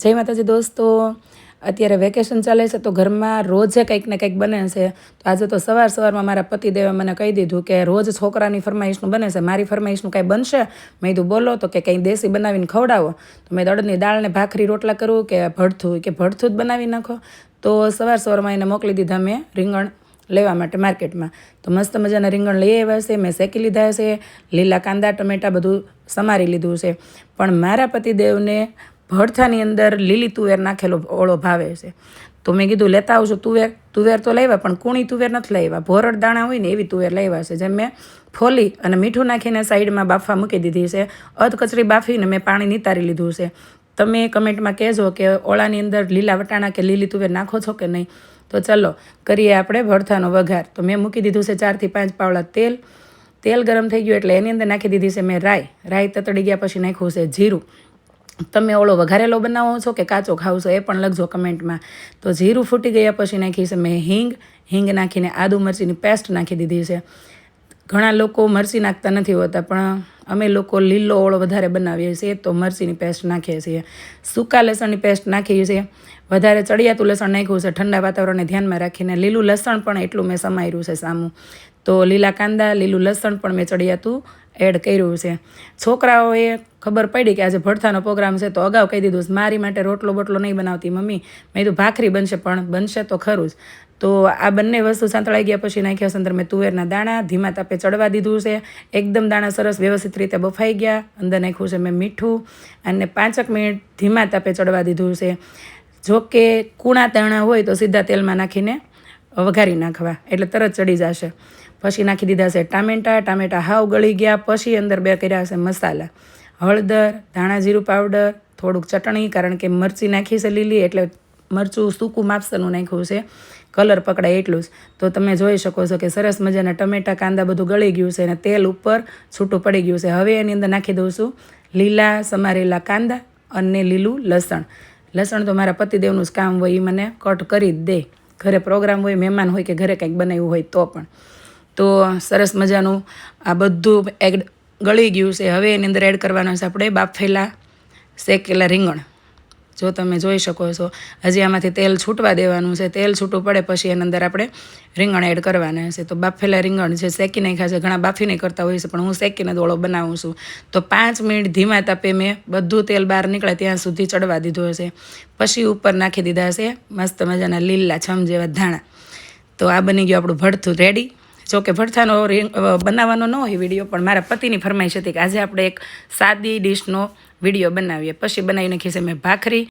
જય માતાજી દોસ્તો, અત્યારે વેકેશન ચાલે છે તો ઘરમાં રોજે કંઈક ને કંઈક બને છે, તો આજે તો સવાર સવારમાં મારા પતિદેવે મને કહી દીધું કે રોજ છોકરાની ફરમાઈશનું બને છે, મારી ફરમાઈશનું કાંઈ બનશે? મેં કીધું, બોલો તો કે કંઈ દેશી બનાવીને ખવડાવો. તો મેં દળની દાળને ભાખરી, રોટલા કરું કે ભડથું કે ભડથું જ બનાવી નાખો? તો સવાર સવારમાં એને મોકલી દીધા મેં રીંગણ લેવા માટે માર્કેટમાં. તો મસ્ત મજાના રીંગણ લઈ આવ્યા છે, મેં શેકી લીધા છે, લીલા કાંદા, ટમેટા બધું સમારી લીધું છે. પણ મારા પતિદેવને ભડથાની અંદર લીલી તુવેર નાખેલો ઓળો ભાવે છે. તો મેં કીધું, લેતા આવજો, તુવેર તુવેર તો લાવ્યા, પણ કૂણી તુવેર નથી લાવ્યા. ભોરડ દાણા હોય ને એવી તુવેર લાવ્યા છે. જેમ મેં ફોલી અને મીઠું નાખીને સાઈડમાં બાફવા મૂકી દીધી છે. અધ કચરી બાફીને મેં પાણી નિતારી લીધું છે. તમે કમેન્ટમાં કહેજો કે ઓળાની અંદર લીલા વટાણા કે લીલી તુવેર નાખો છો કે નહીં? તો ચલો, કરીએ આપણે ભરથાનો વઘાર. તો મેં મૂકી દીધું છે ચારથી પાંચ પાવડા તેલ. તેલ ગરમ થઈ ગયું એટલે એની અંદર નાખી દીધી છે મેં રાઈ. રાઈ તતડી ગયા પછી નાખ્યું છે જીરું. તમે ઓળો વઘારેલો બનાવો છો કે કાચો ખાવ છો એ પણ લખજો કમેન્ટમાં. તો જીરું ફૂટી ગયા પછી નાખી છે મેં હિંગ. હિંગ નાખીને આદુ મરચીની પેસ્ટ નાખી દીધી છે. ઘણા લોકો મરચી નાખતા નથી હોતા, પણ અમે લોકો લીલો ઓળો વધારે બનાવીએ છીએ તો મરચીની પેસ્ટ નાખીએ છીએ. સૂકા લસણની પેસ્ટ નાખીએ છીએ. વધારે ચડિયાતું લસણ નાખ્યું છે ઠંડા વાતાવરણને ધ્યાનમાં રાખીને. લીલું લસણ પણ એટલું મેં સમાર્યું છે સામું. તો લીલા કાંદા, લીલું લસણ પણ મેં ચડિયાતું એડ કર્યું છે. છોકરાઓએ ખબર પડી કે આજે ભડથાનો પ્રોગ્રામ છે, તો અગાઉ કહી દીધું મારી માટે રોટલો બોટલો નહીં બનાવતી, મમ્મી. મેં કીધું, ભાખરી બનશે, પણ બનશે તો ખરું જ. તો આ બંને વસ્તુ સાંતળાઈ ગયા પછી નાખ્યા અંદર મેં તુવેરના દાણા, ધીમા તાપે ચડવા દીધું છે. એકદમ દાણા સરસ વ્યવસ્થિત રીતે બફાઈ ગયા. અંદર નાખ્યું છે મેં મીઠું. અને પાંચક મિનિટ ધીમા તાપે ચડવા દીધું છે. જો કે કૂણા તણા હોય તો સીધા તેલમાં નાખીને વઘારી નાખવા. એટલે તરત ચડી જશે. પછી નાખી દીધા છે ટામેટા. ટામેટા હાવ ગળી ગયા. પછી અંદર બે કર્યા છે મસાલા. હળદર, ધાણા જીરું પાવડર, થોડુંક ચટણી, કારણ કે મરચી નાખી છે લીલી એટલે મરચું સૂકું માપસરનું નાખ્યું છે. કલર પકડાય એટલું જ. તો તમે જોઈ શકો છો કે સરસ મજાના ટમેટા, કાંદા બધું ગળી ગયું છે અને તેલ ઉપર છૂટું પડી ગયું છે. હવે એની અંદર નાખી દઉં છું લીલા સમારેલા કાંદા અને લીલું લસણ. લસણ તો મારા પતિદેવનું જ કામ હોય એ મને કટ કરી જ દે. ઘરે પ્રોગ્રામ હોય, મહેમાન હોય કે ઘરે કંઈક બનાવ્યું હોય તો પણ. તો સરસ મજાનું આ બધું એડ ગળી ગયું છે. હવે એની અંદર એડ કરવાનું છે આપણે બાફેલા શેકેલા રીંગણ. જો તમે જોઈ શકો છો, હજી આમાંથી તેલ છૂટવા દેવાનું છે. તેલ છૂટું પડે પછી એની અંદર આપણે રીંગણ એડ કરવાના છે. તો બાફેલા રીંગણ છે, શેકી નાખ્યા છે. ઘણા બાફી નહીં કરતા હોય છે, પણ હું શેકીને દોળો બનાવું છું. તો પાંચ મિનિટ ધીમા તપે મેં બધું તેલ બહાર નીકળે ત્યાં સુધી ચડવા દીધું હશે. પછી ઉપર નાખી દીધા છે મસ્ત મજાના લીલા છમ જેવા ધાણા. તો આ બની ગયું આપણું ભડથું રેડી જો કે ભડથાનો બનાવવાનો ન હોય વીડિયો પણ મારા પતિની ફરમાઈશ હતી કે આજે આપણે એક સાદી ડીશનો વીડિયો બનાવીએ. પછી બનાવી નાખી છે મેં ભાખરી.